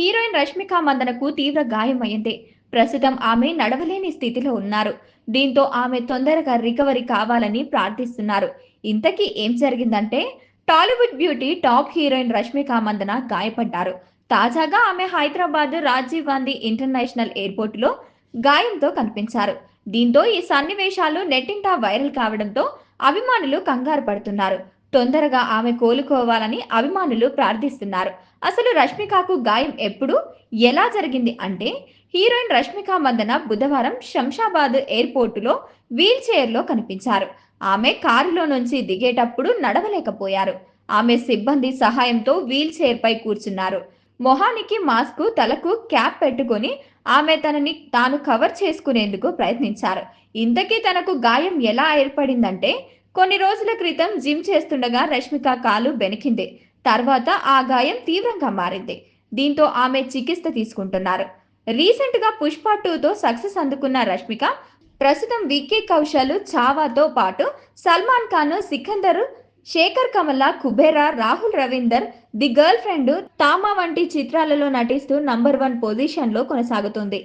Heroine Rashmika మందనకు తీవ్ర గాయమైంది. ప్రస్తుతం ఆమె నడవలేని స్థితిలో ఉన్నారు. దీంతో ఆమె తొందరగా రికవరీ కావాలని ప్రార్థిస్తున్నారు. ఇంతకీ ఏం జరిగిందంటే Tollywood beauty top heroine Rashmika Mandanna గాయపడ్డారు. తాజాగా ఆమె హైదరాబాద్ రాజీవ్ గాంధీ ఇంటర్నేషనల్ ఎయిర్పోర్టులో గాయంతో కనిపించారు. దీంతో ఈ సన్నివేశాలు నెట్టింటా వైరల్ కావడంతో అభిమానులు కంగారు పడుతున్నారు. తొందరగా ఆమె కోలుకోవాలని అభిమానులు ప్రార్థిస్తున్నారు. అసలు రష్మికకు గాయం ఎప్పుడు? ఎలా జరిగింది అంటే హీరోయిన్ రష్మిక మందన బుధవారం శంషాబాద్ ఎయిర్పోర్టులో వీల్ చైర్లో కనిపించారు. ఆమె కారులో నుంచి దిగేటప్పుడు నడవలేకపోయారు. ఆమె సిబ్బంది సహాయంతో వీల్ చైర్పై కూర్చున్నారు. మొహానికి మాస్క్ తలకు క్యాప్ పెట్టుకొని ఆమె తనని తాను కవర్ చేసుకునేందుకు ప్రయత్నించారు. ఇంతకీ తనకు గాయం ఎలా ఏర్పడిందంటే కొన్ని రోజుల క్రితం జిమ్ చేస్తుండగా రష్మిక కాలు బెనికింది. తర్వాత ఆ గాయం తీవ్రంగా మారింది. దీంతో ఆమె చికిత్స తీసుకుంటున్నారు. రీసెంట్గా పుష్ప టూతో సక్సెస్ అందుకున్న రష్మిక ప్రస్తుతం విక్కీ కౌశల్ చావాతో పాటు Salman Khan Sikandar Shekhar Kammula Kubera Rahul Ravindran the girlfriend తామా వంటి చిత్రాలలో నటిస్తూ నంబర్ వన్ పొజిషన్లో కొనసాగుతుంది.